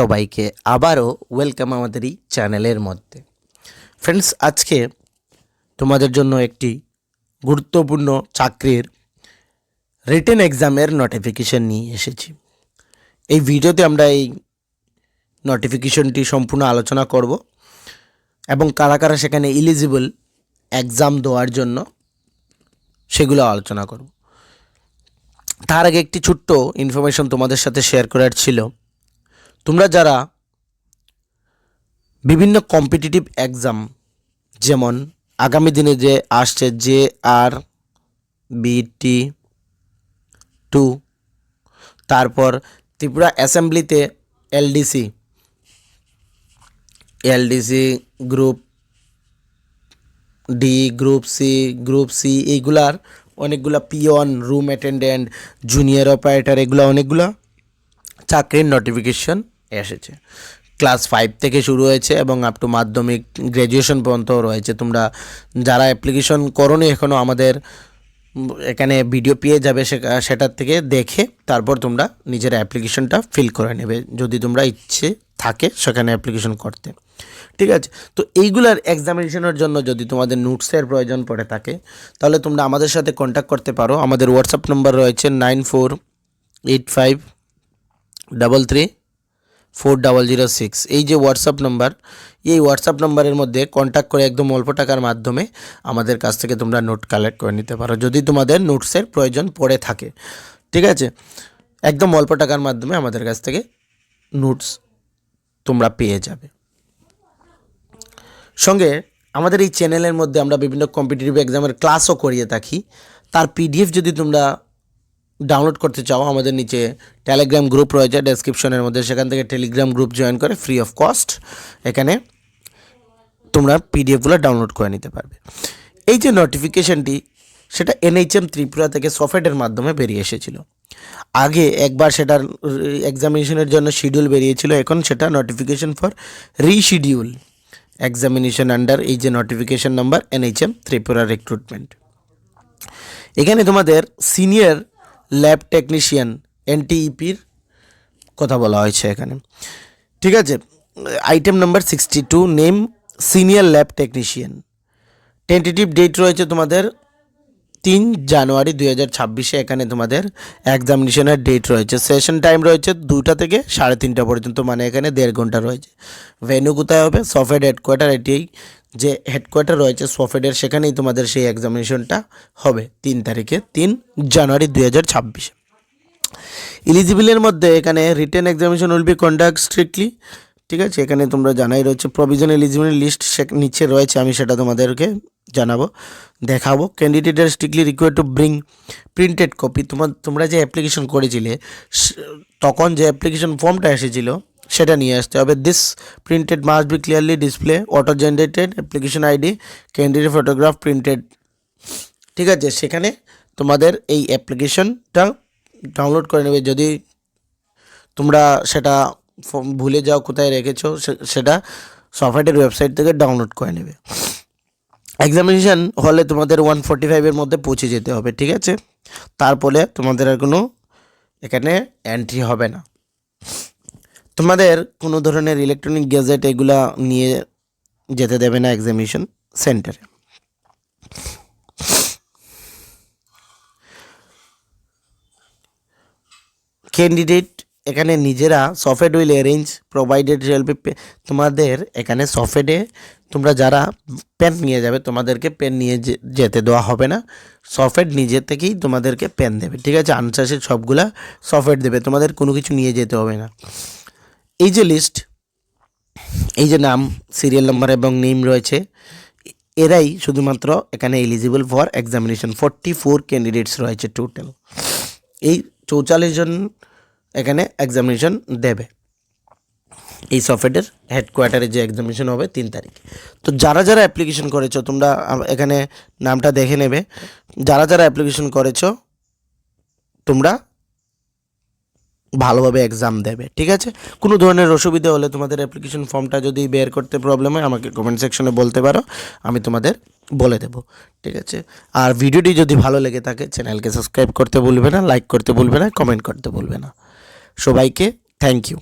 সবাইকে আবারও ওয়েলকাম আমাদের এই চ্যানেলের মধ্যে। ফ্রেন্ডস আজকে তোমাদের জন্য একটি গুরুত্বপূর্ণ চাকরির রিটেন এক্সামের নোটিফিকেশন নিয়ে এসেছি। এই ভিডিওতে আমরা এই নোটিফিকেশনটি সম্পূর্ণ আলোচনা করব এবং কারা কারা সেখানে ইলিজিবল এক্সাম দেওয়ার জন্য সেগুলো আলোচনা করব। তার আগে একটি ছোট্ট ইনফরমেশন তোমাদের সাথে শেয়ার করার ছিল। তোমরা যারা বিভিন্ন কম্পিটিটিভ এক্সাম যেমন আগামী দিনে যে আসছে জে আর বিটি টু তারপর Tripura অ্যাসেম্বলিতে LDC LDC group D group C group C এইগুলার অনেকগুলা peon room attendant junior operator এগুলো অনেকগুলা চাকরির নোটিফিকেশন এসেছে। ক্লাস ফাইভ থেকে শুরু হয়েছে এবং আপ টু মাধ্যমিক গ্র্যাজুয়েশন পর্যন্ত রয়েছে। তোমরা যারা অ্যাপ্লিকেশন করোনি এখনও আমাদের এখানে ভিডিও পেয়ে যাবে সেটার থেকে দেখে তারপর তোমরা নিজের অ্যাপ্লিকেশনটা ফিল করে নেবে। যদি তোমরা ইচ্ছে থাকে সেখানে অ্যাপ্লিকেশন করতে। ঠিক আছে? তো এইগুলার এক্সামিনেশনের জন্য যদি তোমাদের নোটসের প্রয়োজন পড়ে থাকে, তাহলে তোমরা আমাদের সাথে কন্ট্যাক্ট করতে পারো। আমাদের হোয়াটসঅ্যাপ নম্বর রয়েছে nine four eight five double three four double zero six এই যে হোয়াটসঅ্যাপ নাম্বার এই হোয়াটসঅ্যাপ নাম্বারের মধ্যে কন্ট্যাক্ট করে একদম অল্প টাকার মাধ্যমে আমাদের কাছ থেকে তোমরা নোট কালেক্ট করে নিতে পারো, যদি তোমাদের নোটসের প্রয়োজন পড়ে থাকে। ঠিক আছে? একদম অল্প টাকার মাধ্যমে আমাদের কাছ থেকে নোটস তোমরা পেয়ে যাবে। সঙ্গে আমাদের এই চ্যানেলের মধ্যে আমরা বিভিন্ন কম্পিটিটিভ এক্সামের ক্লাসও করিয়ে থাকি। তার পিডিএফ যদি তোমরা ডাউনলোড করতে চাও, আমাদের নিচে টেলিগ্রাম গ্রুপ রয়েছে ডেসক্রিপশনের মধ্যে। সেখান থেকে টেলিগ্রাম গ্রুপ জয়েন করে ফ্রি অফ কস্ট এখানে তোমরা পিডিএফগুলো ডাউনলোড করে নিতে পারবে। এই যে নোটিফিকেশনটি সেটা এনএইচএম ত্রিপুরা থেকে সফটওয়্যারের মাধ্যমে বেরিয়ে এসেছিল। আগে একবার সেটার এক্সামিনেশনের জন্য শিডিউল বেরিয়েছিল, এখন সেটা notification for reschedule examination under এই যে notification number NHM Tripura recruitment এখানে তোমাদের সিনিয়র ল্যাব টেকনিশিয়ান এনটিইপির কথা বলা হয়েছে এখানে। ঠিক আছে? Item number sixty two name senior lab technician tentative date রয়েছে তোমাদের তিন জানুয়ারি দুই হাজার ছাব্বিশে। এখানে তোমাদের এক্সামিনেশনের ডেট রয়েছে। সেশন টাইম রয়েছে দুটা থেকে সাড়ে তিনটা পর্যন্ত মানে এখানে দেড় ঘণ্টা রয়েছে। ভেন্যু কোথায় হবে? সফেড হেডকোয়ার্টার এটি যে হেডকোয়ার্টার রয়েছে সফেডের, সেখানেই তোমাদের সেই এক্সামিনেশনটা হবে তিন তারিখে, তিন জানুয়ারি দুই হাজার ছাব্বিশে। ইলিজিবলের মধ্যে এখানে written examination will be conduct strictly ঠিক আছে? এখানে তোমরা জানাই রয়েছে প্রভিজন এলিজিবল লিস্ট সে নিচে রয়েছে, আমি সেটা তোমাদেরকে জানাব, দেখাবো। ক্যান্ডিডেটের strictly require to bring printed copy তোমার তোমরা যে অ্যাপ্লিকেশন করেছিলে তখন যে অ্যাপ্লিকেশন ফর্মটা এসেছিল সেটা নিয়ে আসতে হবে। This printed must be clearly display auto generated application ID candidate photograph printed ঠিক আছে, সেখানে তোমাদের এই অ্যাপ্লিকেশনটা ডাউনলোড করে নেবে। যদি তোমরা সেটা ভুলে যাও, কোথায় রেখেছো সেটা সফটওয়্যারের ওয়েবসাইট থেকে ডাউনলোড করে নেবে। এক্সামিনেশান হলে তোমাদের ওয়ান ফোর্টি ফাইভের মধ্যে পৌঁছে যেতে হবে, ঠিক আছে? তারপরে তোমাদের আর কোনো এখানে এন্ট্রি হবে না। তোমাদের কোনো ধরনের ইলেকট্রনিক গ্যাজেট এগুলা নিয়ে যেতে দেবে না এক্সামিনেশন সেন্টারে ক্যান্ডিডেট এখানে নিজেরা সফটওয়্যার উইল অ্যারেঞ্জ প্রোভাইডেড তোমাদের এখানে সফটওয়্যারে তোমরা যারা পেন নিয়ে যাবে, তোমাদেরকে পেন নিয়ে যেতে দেওয়া হবে না। সফটওয়্যার নিজে থেকেই তোমাদেরকে পেন দেবে, ঠিক আছে? আনসাসের সবগুলা সফটওয়্যার দেবে, তোমাদের কোনো কিছু নিয়ে যেতে হবে না। এই যে লিস্ট এই যে নাম সিরিয়াল নাম্বার এবং নেম রয়েছে, এরাই শুধুমাত্র এখানে eligible for examination forty four candidates রয়েছে টোটাল এই চৌচল্লিশ জন এখানে এক্সামিনেশন দেবে। এই সফটওয়্যারের হেডকোয়ার্টারে যে এক্সামিনেশন হবে তিন তারিখ। তো যারা যারা অ্যাপ্লিকেশন করেছ, তোমরা এখানে নামটা দেখে নেবে। যারা যারা অ্যাপ্লিকেশন করেছ, তোমরা ভালোভাবে এক্সাম দেবে, ঠিক আছে? কোনো ধরনের অসুবিধা হলে তোমাদের অ্যাপ্লিকেশন ফর্মটা যদি বের করতে প্রবলেম হয়, আমাকে কমেন্ট সেকশনে বলতে পারো, আমি তোমাদের বলে দেব, ঠিক আছে? আর ভিডিওটি যদি ভালো লেগে থাকে চ্যানেলকে সাবস্ক্রাইব করতে ভুলবে না লাইক করতে ভুলবে না কমেন্ট করতে ভুলবে না। সবাইকে থ্যাংক ইউ